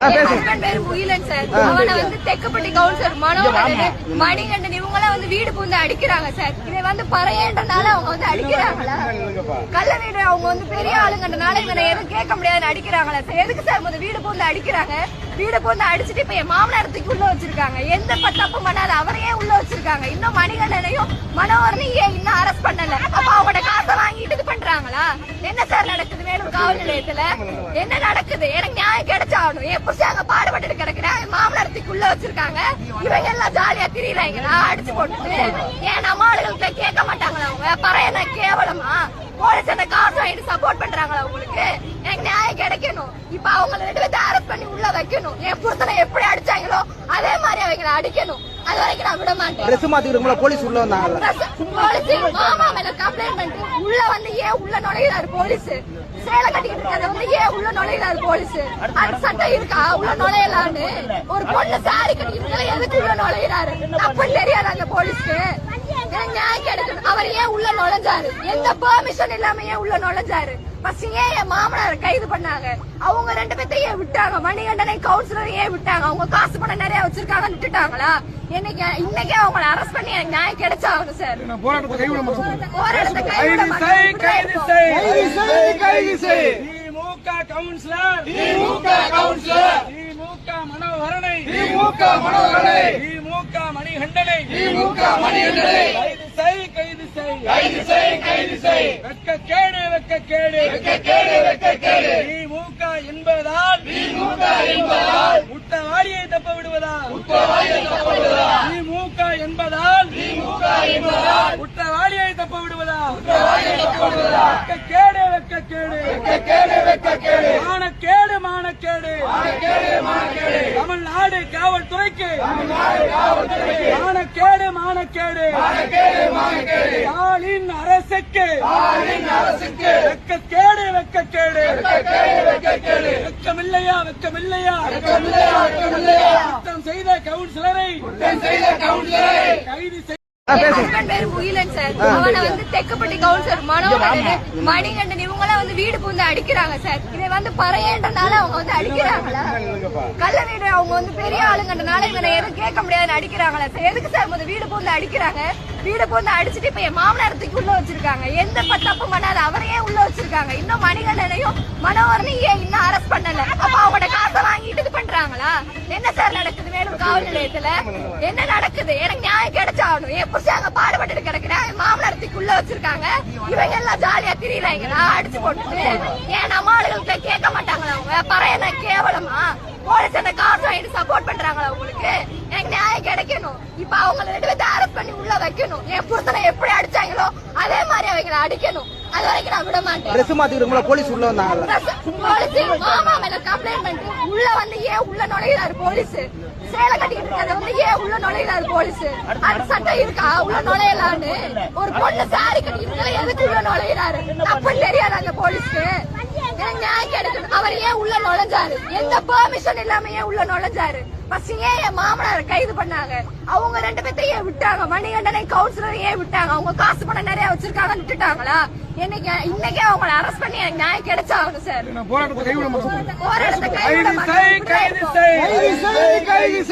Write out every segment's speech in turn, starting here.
பேரு முகிலன் சார். அவனை வந்து தெக்கப்பட்டி கவுன்சிலர் மனோகரன், மணிகண்டன் இவங்க எல்லாம் வந்து வீடு புகுந்து அடிக்கிறாங்க சார். இதை வந்து பறையன்றனால அவங்க வந்து அடிக்கிறாங்களா? கள்ள வீடு அவங்க வந்து பெரிய ஆளுங்கன்றனால இவனை எதுவும் கேட்க முடியாதுன்னு அடிக்கிறாங்களா சார்? எதுக்கு சார் வீடு புகுந்து அடிக்கிறாங்க? வீடு புகுந்து அடிச்சுட்டு இப்ப என் மாமனார் தூக்கி உள்ள வச்சிருக்காங்க. எந்த ப- தப்பும் பண்ணாத அவரையே உள்ள வச்சிருக்காங்க. இன்னும் மணிகண்டனையும் மனோகரனையும் ஏன் இன்னும் அரெஸ்ட் பண்ணல அப்ப அவங்களோட காசை வாங்கிட்டு இது பண்றாங்களா என்ன சார் நடக்குது வேலூர் காவல் நிலையத்துல என்ன நடக்குது? எனக்கு நியாயம் கிடைச்சாகணும். என் புருஷன் அங்க பாடுபட்டு கிடக்குறேன். என் உள்ள வச்சிருக்காங்க. இவங்க எல்லாம் ஜாலியா திரியறாங்களா அடிச்சு போட்டுட்டு ஏன் நம்ம ஆளுகளுக்கு கேட்க மாட்டாங்களா அவங்க? பறையன கேவலமா? போலீஸ் என்ன காசு வாங்கிட்டு சப்போர்ட் பண்றாங்களா உங்களுக்கு? எனக்கு நியாயம் கிடைக்கணும். இப்ப அவங்க ரெண்டு பேர்த்த அரெஸ்ட் பண்ணி உள்ள வைக்கணும். என் புருஷனை எப்படி அடிச்சாங்களோ அதே மாதிரி அவங்களை அடிக்கணும். அது வரைக்கும் நான் விட மாட்டேன். ட்ரெஸ் மாத்திக்கிறவங்கள போலீஸ் உள்ள வந்தாங்கல்ல போலீஸ் மாமா மேல கம்ப்ளைண்ட் உள்ள வந்து ஏன் உள்ள நுழைகிறாரு போலீஸ் சேலை கட்டிக்கிட்டு இருக்கிறத வந்து ஏன் உள்ள நுழைகிறாரு போலீஸ் அந்த சட்டம் இருக்கா? உள்ள நுழையலான்னு. ஒரு பொண்ணு சாரி கட்டிக்கிட்டு எதுக்கு உள்ள நுழைகிறாரு தப்புன்னு தெரியாது அந்த போலீஸ்க்கு எனக்கு நியாயம் கிடைக்கணும் அவர் ஏன் உள்ள நுழைஞ்சாரு? எந்த பெர்மிஷன் இல்லாம ஏன் உள்ள நுழைஞ்சாரு? ஃபர்ஸ்ட் ஏன் என் மாமனார் கைது பண்ணாங்க. அவங்க ரெண்டு பேர்த்தையும் ஏன் விட்டாங்க? மணிகண்டனை கவுன்சிலர் ஏன் விட்டாங்க? அவங்க காசு பணம் நிறைய வச்சிருக்காங்கன்னு விட்டுட்டாங்களா? இன்னைக்கு இன்னைக்கே அவங்கள அரெஸ்ட் பண்ணி எனக்கு நியாயம் கிடைச்சாகணும் சார் போராட்டத்தை கைவிட மாட்டோம் போராட்டத்தை கைவிட செய், மாட்டோம். கைது செய். கைது செய், கைது செய். திமுக கவுன்சிலர் திமுக கவுன்சிலர் திமுக மனோகரனை. திமுக மனோகரனை. திமுக மணிகண்டனை. திமுக மணிகண்டனை. கைது செய் கைது செய் கைது செய் கைது செய் வெக்க கேடு வெக்க கேடு வெக்க கேடு வெக்க கேடு திமுக என்பதால். திமுக என்பதால் முட்டவாடியை தப்ப திமுக என்பதால் திமுக என்பதால். தப்ப குற்றவாளியை தப்பவிடுவதா வெக்க கேடு வெக்க கேடு வெக்க கேடு வெக்க கேடு மானக்கேடு கேடு தமிழ்நாடு காவல்துறைக்கு. மானக்கேடு மானக்கேடு. கேடு ஸ்டாலின் அரசுக்கு. ஆளின் அரசுக்கு வெக்கக்கேடு வெக்கக்கேடு. கேடு வெக்க கேடு வெக்கமில்லையா வெக்கமில்லையா? குற்றம் செய்த கவுன்சிலரை. குற்றம் செய்த கவுன்சிலரை. கைது செய் மணிகண்டன் இவங்க எல்லாம் வந்து வீடு புகுந்து அடிக்கிறாங்க சார். இதை வந்து பறையன்றனால அவங்க வந்து அடிக்கிறாங்களா? கள்ள வீடு அவங்க வந்து பெரிய ஆளுங்கன்றனால இவனை எதுவும் கேட்க முடியாதுன்னு அடிக்கிறாங்களா சார்? எதுக்கு சார் வீடு புகுந்து அடிக்கிறாங்க? வீடு புகுந்து அடிச்சுட்டு இப்ப என் மாமனார் தூக்கி உள்ள வச்சிருக்காங்க. எந்த ப- தப்பும் பண்ணாத அவரையே உள்ள வச்சிருக்காங்க. இன்னும் மணிகண்டனையும் மனோகரனையும் ஏன் இன்னும் அரெஸ்ட் பண்ணல அப்ப அவங்களோட காசை வாங்கிட்டு இது பண்றாங்களா என்ன சார் நடக்குது வேலூர் காவல் நிலையத்துல என்ன நடக்குது? எனக்கு நியாயம் கிடைச்சாகணும். என் அங்க பாடுபட்டு கிடக்குறேன் என் மாமனார் தூக்கி உள்ள வச்சிருக்காங்க. இவங்க எல்லாம் ஜாலியா திரியறாங்களா அடிச்சு போட்டுட்டு ஏன் நம்ம ஆளுகளுக்கு கேட்க மாட்டாங்களா அவங்க? பறைய என்ன கேவலமா? போலீஸ் அந்த காசு வாங்கிட்டு சப்போர்ட் பண்றாங்களா உங்களுக்கு? எனக்கு நியாயம் கிடைக்கணும். இப்ப அவங்க ரெண்டு பேர்த்த அரெஸ்ட் பண்ணி உள்ள வைக்கணும். என் புருஷனை எப்படி அடிச்சாங்களோ அதே மாதிரி அவங்களை அடிக்கணும். அது வரைக்கும் நான் விட மாட்டேன். ட்ரெஸ் மாத்திக்கிறவங்கள போலீஸ் உள்ள வந்தாங்கல்ல. போலீஸ் மாமா மேல கம்ப்ளைண்ட் பண்ணிட்டு உள்ள வந்து ஏன் உள்ள நுழைகிறாரு போலீஸ் சேலை கட்டிக்கிட்டு இருக்கிறத வந்து ஏன் உள்ள நுழைகிறாரு போலீஸ்? அந்த சட்டம் இருக்கா? உள்ள நுழையலான்னு? ஒரு பொண்ணு சாரி கட்டிக்கிட்டு இருக்கா, எதுக்கு உள்ள நுழைகிறாரு தப்புன்னு தெரியாது அந்த போலீஸ்க்கு? அவர் ஏன் உள்ள நுழைஞ்சாரு? எந்த பெர்மிஷன் இல்லாம ஏன் உள்ள நுழைஞ்சாரு? ஃபர்ஸ்ட் ஏன் என் மாமனார் கைது பண்ணாங்க. அவங்க ரெண்டு பேர்த்தையும் ஏன் விட்டாங்க? மணிகண்டனை கவுன்சிலர் ஏன் விட்டாங்க? அவங்க காசு பணம் நிறைய வச்சிருக்காங்கன்னு விட்டுட்டாங்களா? இன்னைக்கு இன்னைக்கே அவங்கள அரெஸ்ட் பண்ணி எனக்கு நியாயம் கிடைச்சாகணும் சார் போராட்டத்தை கைவிட மாட்டோம் போராட்டத்தை கைவிட கைது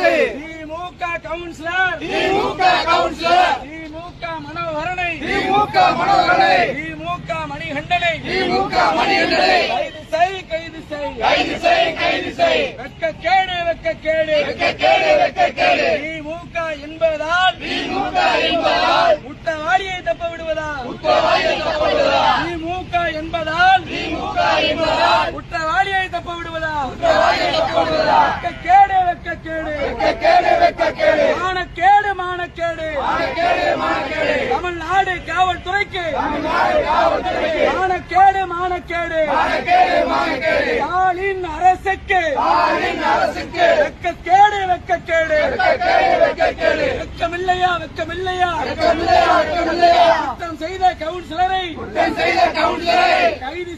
திமுக கவுன்சிலர். திமுக கவுன்சிலர். திமுக மனோகரனை. திமுக மனோகரனை. திமுக மணிகண்டனை. திமுக மணிகண்டனை. கைது செய் கைது செய். கைது செய் கைது செய். வெக்கக்கேடு வெக்கக்கேடு. வெக்க கேடு வெக்க கேடு திமுக என்பதால் திமுக என்பதால் முட்டவாடியை தப்ப விடுவதால் குற்றவாளியை தப்பவிடுவதா திமுக என்பதால் திமுக என்பதால் குற்றவாளியை தப்ப விடுவதால் குற்றவாளியை தப்பவிடுவதா வெக்கக்கேடு வெக்கக்கேடு வெக்க கேடு வெக்க கேடு மானக்கேடு மானக்கேடு கேடு மானக்கேடு தமிழ்நாடு காவல்துறைக்கு. மானக்கேடு மானக்கேடு. கேடு மானக்கேடு. ஸ்டாலின் அரசுக்கு. வெக்கக்கேடு வெக்கக்கேடு. கேடு வெக்க கேடு வெக்கமில்லையா வெக்கமில்லையா? வெக்கமில்லையா வெக்கமில்லையா? குற்றம் செய்த கவுன்சிலரை. குற்றம் செய்த கவுன்சிலரை. கைது